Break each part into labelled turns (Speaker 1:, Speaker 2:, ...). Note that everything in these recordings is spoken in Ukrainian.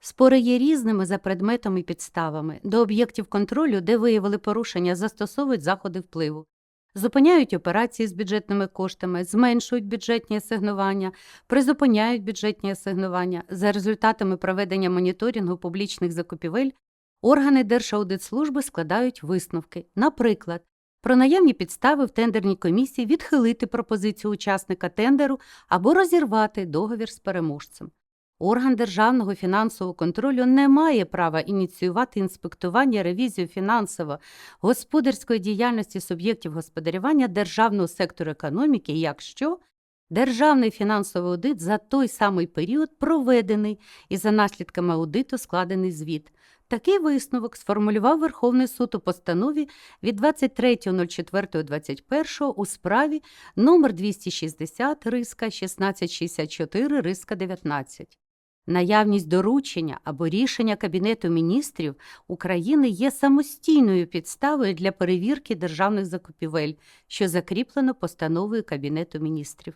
Speaker 1: Спори є різними за предметом і підставами. До об'єктів контролю, де виявили порушення, застосовують заходи впливу. Зупиняють операції з бюджетними коштами, зменшують бюджетні асигнування, призупиняють бюджетні асигнування. За результатами проведення моніторингу публічних закупівель органи Держаудитслужби складають висновки. Наприклад, про наявні підстави в тендерній комісії відхилити пропозицію учасника тендеру або розірвати договір з переможцем. Орган державного фінансового контролю не має права ініціювати інспектування, ревізію фінансово-господарської діяльності суб'єктів господарювання державного сектору економіки, якщо державний фінансовий аудит за той самий період проведений і за наслідками аудиту складений звіт. Такий висновок сформулював Верховний суд у постанові від 23.04.21 у справі номер 260 риска 1664 риска 19. Наявність доручення або рішення Кабінету міністрів України є самостійною підставою для перевірки державних закупівель, що закріплено постановою Кабінету міністрів.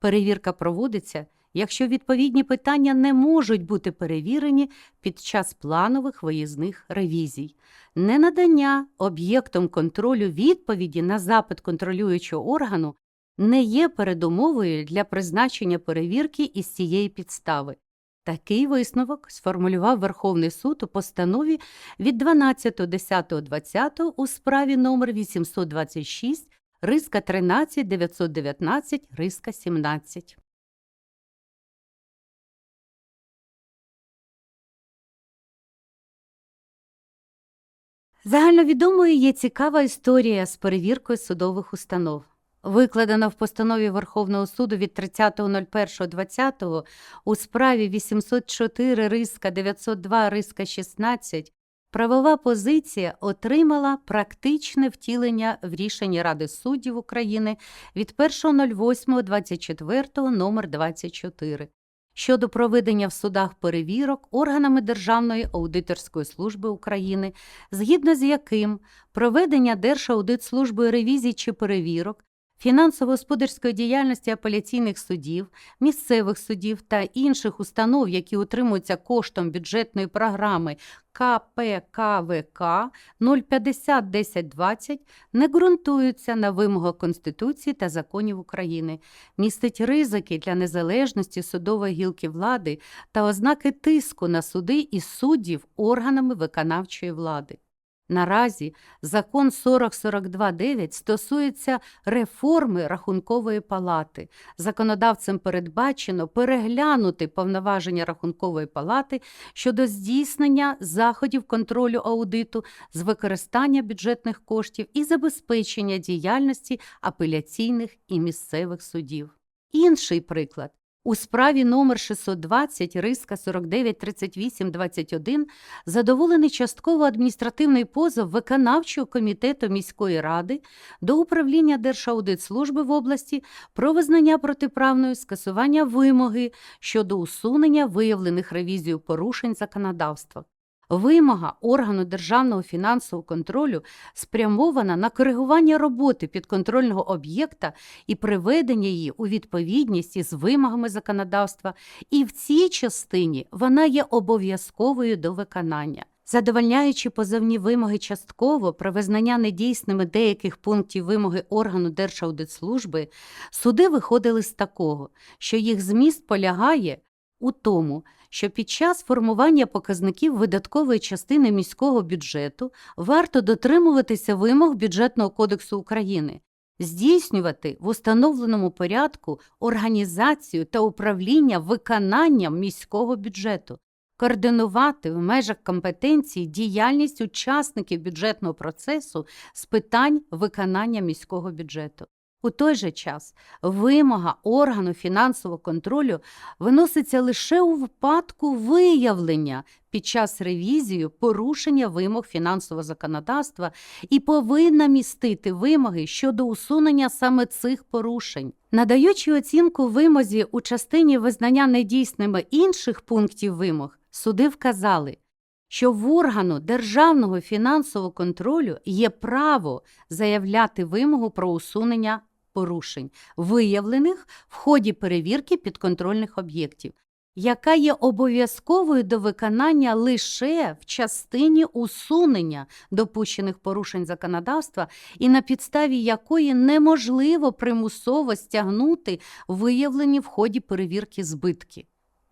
Speaker 1: Перевірка проводиться, якщо відповідні питання не можуть бути перевірені під час планових виїзних ревізій. Ненадання об'єктом контролю відповіді на запит контролюючого органу не є передумовою для призначення перевірки із цієї підстави. Такий висновок сформулював Верховний суд у постанові від 12.10.20 у справі номер 826 риска 13 919 риска 17. Загальновідомою є цікава історія з перевіркою судових установ. Викладена в постанові Верховного суду від 30.01.20 у справі 804 риска 902 риска 16 правова позиція отримала практичне втілення в рішенні Ради суддів України від 1.08.24 номер 24 щодо проведення в судах перевірок органами Державної аудиторської служби України, згідно з яким проведення Держаудитслужбою ревізій чи перевірок фінансово-господарської діяльності апеляційних судів, місцевих судів та інших установ, які утримуються коштом бюджетної програми КПКВК 050-1020, не ґрунтуються на вимогах Конституції та законів України, містить ризики для незалежності судової гілки влади та ознаки тиску на суди і суддів органами виконавчої влади. Наразі закон 4042.9 стосується реформи Рахункової палати. Законодавцем передбачено переглянути повноваження Рахункової палати щодо здійснення заходів контролю аудиту з використання бюджетних коштів і забезпечення діяльності апеляційних і місцевих судів. Інший приклад. У справі номер 620 риска 493821 задоволений частково адміністративний позов виконавчого комітету міської ради до управління Держаудитслужби в області про визнання протиправною скасування вимоги щодо усунення виявлених ревізію порушень законодавства. Вимога органу державного фінансового контролю спрямована на коригування роботи підконтрольного об'єкта і приведення її у відповідність із вимогами законодавства, і в цій частині вона є обов'язковою до виконання. Задовольняючи позовні вимоги частково про визнання недійсними деяких пунктів вимоги органу Держаудитслужби, суди виходили з такого, що їх зміст полягає у тому, що під час формування показників видаткової частини міського бюджету варто дотримуватися вимог Бюджетного кодексу України, здійснювати в установленому порядку організацію та управління виконанням міського бюджету, координувати в межах компетенції діяльність учасників бюджетного процесу з питань виконання міського бюджету. У той же час вимога органу фінансового контролю виноситься лише у випадку виявлення під час ревізії порушення вимог фінансового законодавства і повинна містити вимоги щодо усунення саме цих порушень. Надаючи оцінку вимозі у частині визнання недійсними інших пунктів вимог, суди вказали, що в органу державного фінансового контролю є право заявляти вимогу про усунення порушень, виявлених в ході перевірки підконтрольних об'єктів. яка є обов'язковою до виконання лише в частині усунення допущених порушень законодавства і на підставі якої неможливо примусово стягнути виявлені в ході перевірки збитки.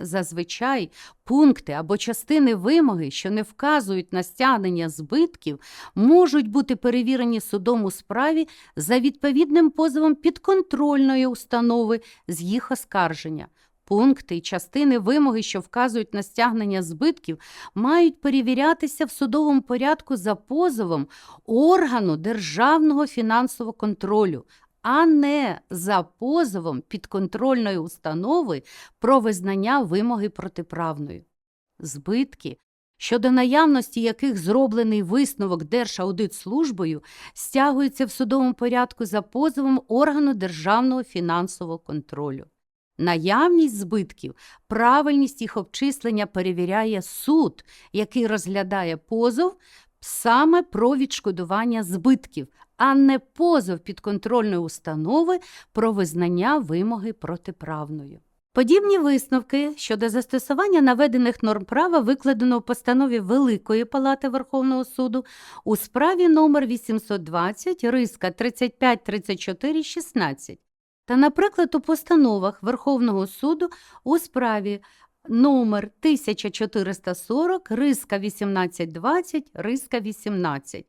Speaker 1: Зазвичай пункти або частини вимоги, що не вказують на стягнення збитків, можуть бути перевірені судом у справі за відповідним позовом підконтрольної установи з їх оскарження. Пункти і частини вимоги, що вказують на стягнення збитків, мають перевірятися в судовому порядку за позовом органу державного фінансового контролю, а не за позовом підконтрольної установи про визнання вимоги протиправною. Збитки, щодо наявності яких зроблений висновок Держаудитслужбою, стягуються в судовому порядку за позовом органу державного фінансового контролю. Наявність збитків, правильність їх обчислення перевіряє суд, який розглядає позов саме про відшкодування збитків, а не позов підконтрольної установи про визнання вимоги протиправною. Подібні висновки щодо застосування наведених норм права викладено у постанові Великої Палати Верховного суду у справі номер 820 риска 35 34 16 та, наприклад, у постановах Верховного суду у справі номер 1440 риска 1820 риска 18,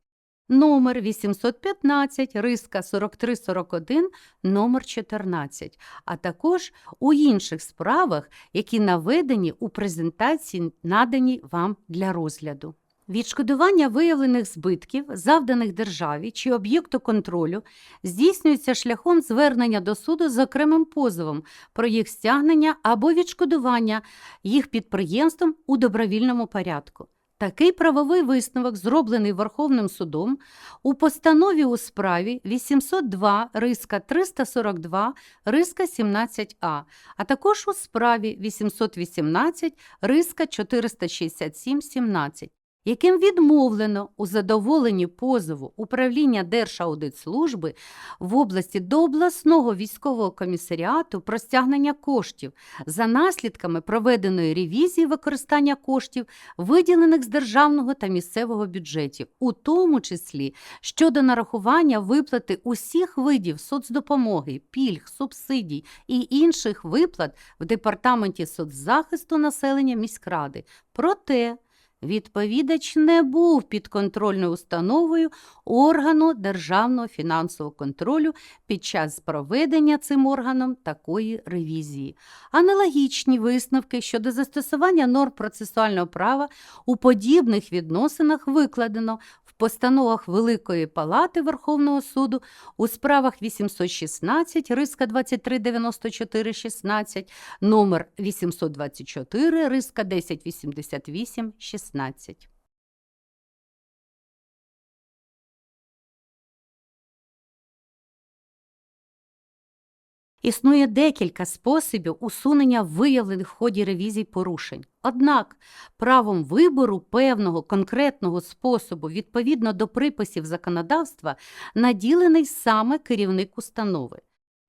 Speaker 1: номер 815 риска 4341 номер 14, а також у інших справах, які наведені у презентації, надані вам для розгляду. Відшкодування виявлених збитків, завданих державі чи об'єкту контролю, здійснюється шляхом звернення до суду з окремим позовом про їх стягнення або відшкодування їх підприємством у добровільному порядку. Такий правовий висновок, зроблений Верховним судом у постанові у справі 802 риска 342 риска 17а, а також у справі 818 риска 467 17 яким відмовлено у задоволенні позову управління Держаудитслужби в області до обласного військового комісаріату про стягнення коштів за наслідками проведеної ревізії використання коштів, виділених з державного та місцевого бюджетів, у тому числі щодо нарахування виплати усіх видів соцдопомоги, пільг, субсидій і інших виплат в департаменті соцзахисту населення міськради. Проте Відповідач не був підконтрольною установою органу державного фінансового контролю під час проведення цим органом такої ревізії. Аналогічні висновки щодо застосування норм процесуального права у подібних відносинах викладено постановах Великої Палати Верховного суду у справах 816 риска 2394 16, номер 824 риска 1088 16. Існує декілька способів усунення виявлених в ході ревізій порушень. Однак правом вибору певного конкретного способу відповідно до приписів законодавства наділений саме керівник установи.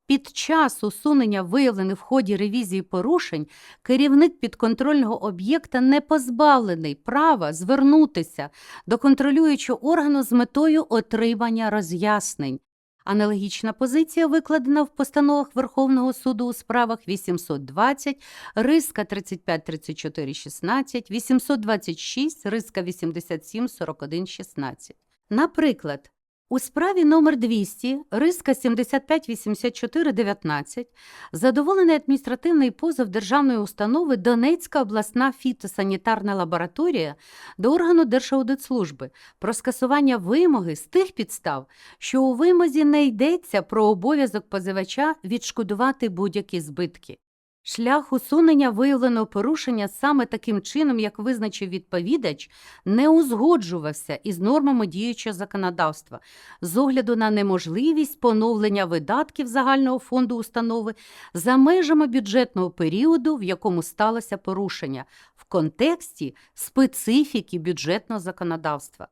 Speaker 1: Під час усунення виявлених в ході ревізії порушень керівник підконтрольного об'єкта не позбавлений права звернутися до контролюючого органу з метою отримання роз'яснень. Аналогічна позиція викладена в постановах Верховного суду у справах 820, риска 35 34 16, 826, риска 87 41 16. Наприклад, у справі номер 200 риска 75 84 19 задоволений адміністративний позов державної установи Донецька обласна фітосанітарна лабораторія до органу Держаудитслужби про скасування вимоги з тих підстав, що у вимозі не йдеться про обов'язок позивача відшкодувати будь-які збитки. Шлях усунення виявленого порушення саме таким чином, як визначив відповідач, не узгоджувався із нормами діючого законодавства з огляду на неможливість поновлення видатків загального фонду установи за межами бюджетного періоду, в якому сталося порушення, в контексті специфіки бюджетного законодавства.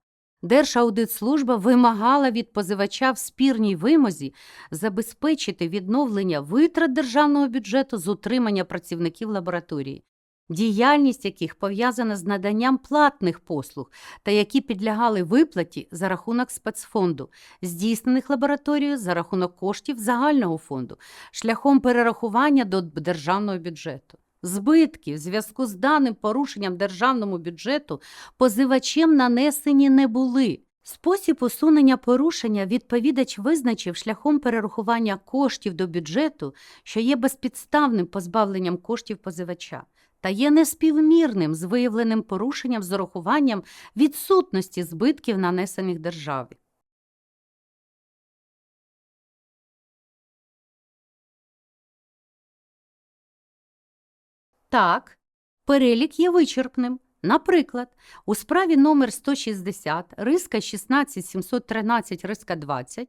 Speaker 1: Держаудитслужба вимагала від позивача в спірній вимозі забезпечити відновлення витрат державного бюджету з утримання працівників лабораторії. діяльність яких пов'язана з наданням платних послуг та які підлягали виплаті за рахунок спецфонду, здійснених лабораторією за рахунок коштів загального фонду, шляхом перерахування до державного бюджету. Збитки в зв'язку з даним порушенням державному бюджету позивачем нанесені не були. Спосіб усунення порушення відповідач визначив шляхом перерахування коштів до бюджету, що є безпідставним позбавленням коштів позивача, та є неспівмірним з виявленим порушенням з урахуванням відсутності збитків, нанесених державі. Так, перелік є вичерпним. Наприклад, у справі номер 160 риска 16713 риска 20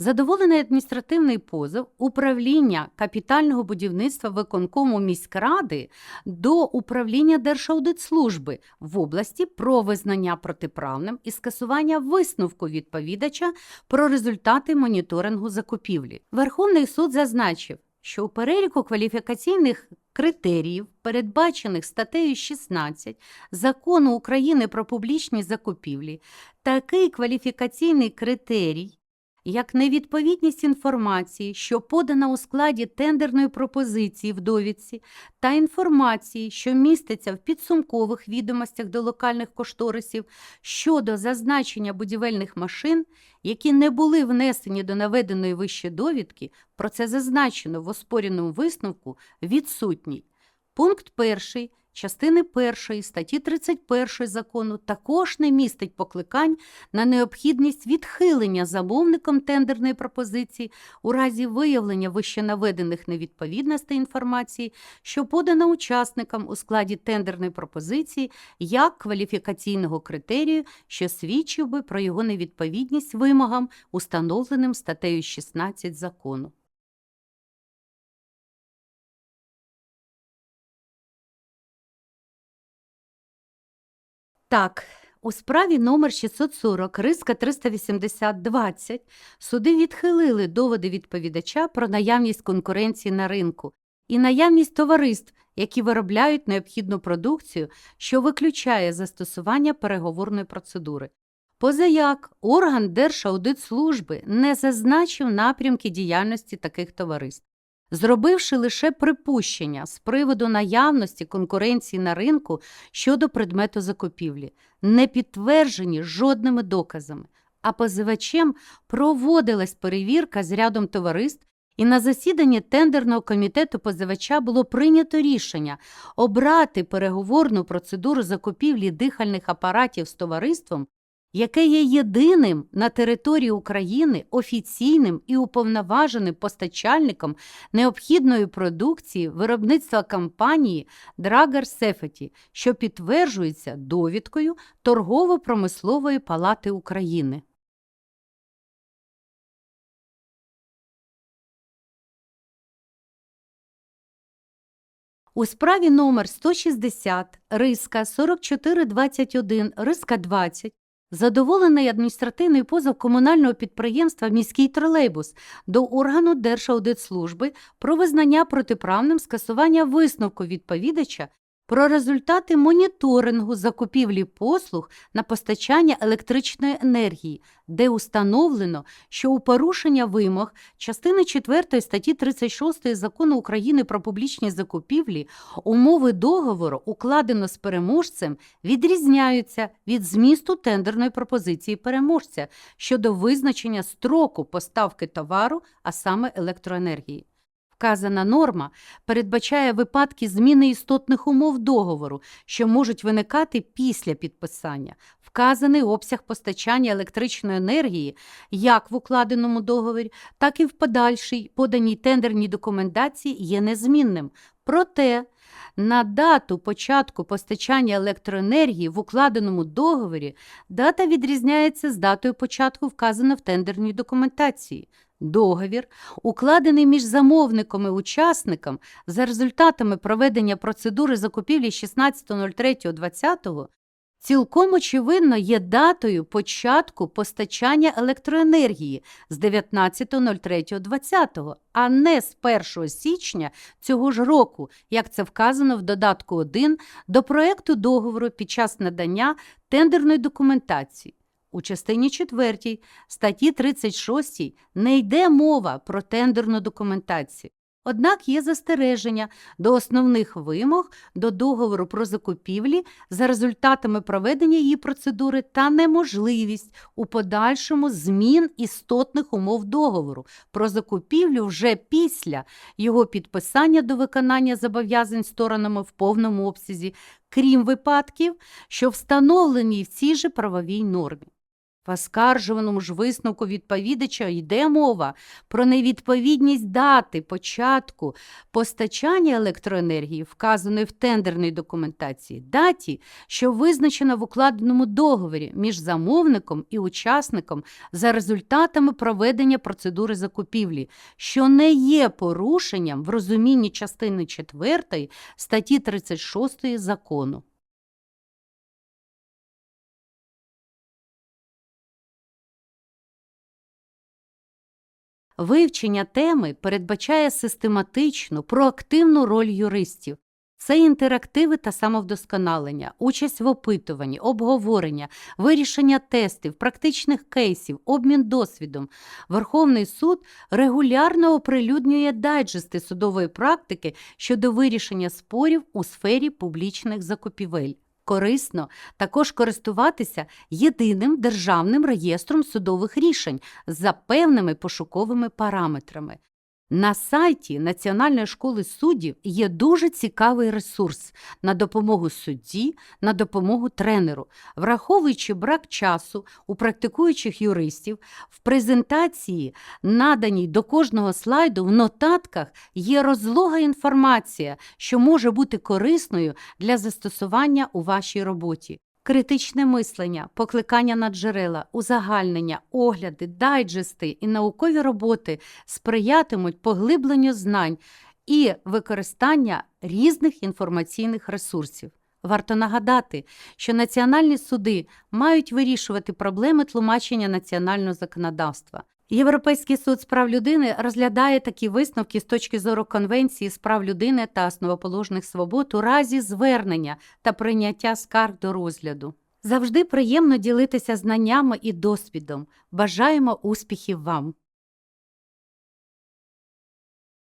Speaker 1: задоволений адміністративний позов управління капітального будівництва виконкому міськради до управління Держаудитслужби в області про визнання протиправним і скасування висновку відповідача про результати моніторингу закупівлі. Верховний суд зазначив, що у переліку кваліфікаційних критеріїв, передбачених статтею 16 Закону України про публічні закупівлі, такий кваліфікаційний критерій, як невідповідність інформації, що подана у складі тендерної пропозиції в довідці, та інформації, що міститься в підсумкових відомостях до локальних кошторисів щодо зазначення будівельних машин, які не були внесені до наведеної вище довідки, про це зазначено в оспореному висновку, відсутній. Пункт 1 частини 1 статті 31 закону також не містить покликань на необхідність відхилення замовником тендерної пропозиції у разі виявлення вищенаведених невідповідностей інформації, що подана учасникам у складі тендерної пропозиції як кваліфікаційного критерію, що свідчив би про його невідповідність вимогам, установленим статтею 16 закону. Так, у справі номер 640 риска 380-20 суди відхилили доводи відповідача про наявність конкуренції на ринку і наявність товариств, які виробляють необхідну продукцію, що виключає застосування переговорної процедури. Позаяк орган Держаудитслужби не зазначив напрямки діяльності таких товариств. Зробивши лише припущення з приводу наявності конкуренції на ринку щодо предмету закупівлі, не підтверджені жодними доказами, а позивачем проводилась перевірка з рядом товариств, і на засіданні тендерного комітету позивача було прийнято рішення обрати переговорну процедуру закупівлі дихальних апаратів з товариством, яке є єдиним на території України офіційним і уповноваженим постачальником необхідної продукції виробництва компанії Драгер Сефеті, що підтверджується довідкою Торгово-промислової палати України. У справі номер 160 риска 4421 риска 20 Задоволений адміністративний позов комунального підприємства Міський тролейбус до органу Держаудитслужби про визнання протиправним скасування висновку відповідача про результати моніторингу закупівлі послуг на постачання електричної енергії, де установлено, що у порушення вимог частини 4 статті 36 Закону України про публічні закупівлі умови договору, укладено з переможцем, відрізняються від змісту тендерної пропозиції переможця щодо визначення строку поставки товару, а саме електроенергії. Вказана норма передбачає випадки зміни істотних умов договору, що можуть виникати після підписання. Вказаний обсяг постачання електричної енергії як в укладеному договорі, так і в подальшій поданій тендерній документації є незмінним. Проте на дату початку постачання електроенергії в укладеному договорі дата відрізняється з датою початку вказано в тендерній документації. Договір, укладений між замовником і учасником за результатами проведення процедури закупівлі 16.03.20, цілком очевидно є датою початку постачання електроенергії з 19.03.20, а не з 1 січня цього ж року, як це вказано в додатку 1 до проекту договору під час надання тендерної документації. У частині 4 статті 36 не йде мова про тендерну документацію. Однак є застереження до основних вимог до договору про закупівлі за результатами проведення її процедури та неможливість у подальшому змін істотних умов договору про закупівлю вже після його підписання до виконання зобов'язань сторонами в повному обсязі, крім випадків, що встановлені в цій же правовій нормі. В оскаржуваному ж висновку відповідача йде мова про невідповідність дати початку постачання електроенергії, вказаної в тендерній документації, даті, що визначена в укладеному договорі між замовником і учасником за результатами проведення процедури закупівлі, що не є порушенням в розумінні частини 4 статті 36 закону. Вивчення теми передбачає систематичну, проактивну роль юристів. Це інтерактиви та самовдосконалення, участь в опитуванні, обговорення, вирішення тестів, практичних кейсів, обмін досвідом. Верховний суд регулярно оприлюднює дайджести судової практики щодо вирішення спорів у сфері публічних закупівель. Корисно також користуватися єдиним державним реєстром судових рішень за певними пошуковими параметрами. На сайті Національної школи суддів є дуже цікавий ресурс на допомогу судді, на допомогу тренеру, враховуючи брак часу у практикуючих юристів, в презентації, наданій до кожного слайду, в нотатках є розлога інформація, що може бути корисною для застосування у вашій роботі. Критичне мислення, покликання на джерела, узагальнення, огляди, дайджести і наукові роботи сприятимуть поглибленню знань і використання різних інформаційних ресурсів. Варто нагадати, що національні суди мають вирішувати проблеми тлумачення національного законодавства. Європейський суд з прав людини розглядає такі висновки з точки зору Конвенції з прав людини та основоположних свобод у разі звернення та прийняття скарг до розгляду. Завжди приємно ділитися знаннями і досвідом. Бажаємо успіхів вам!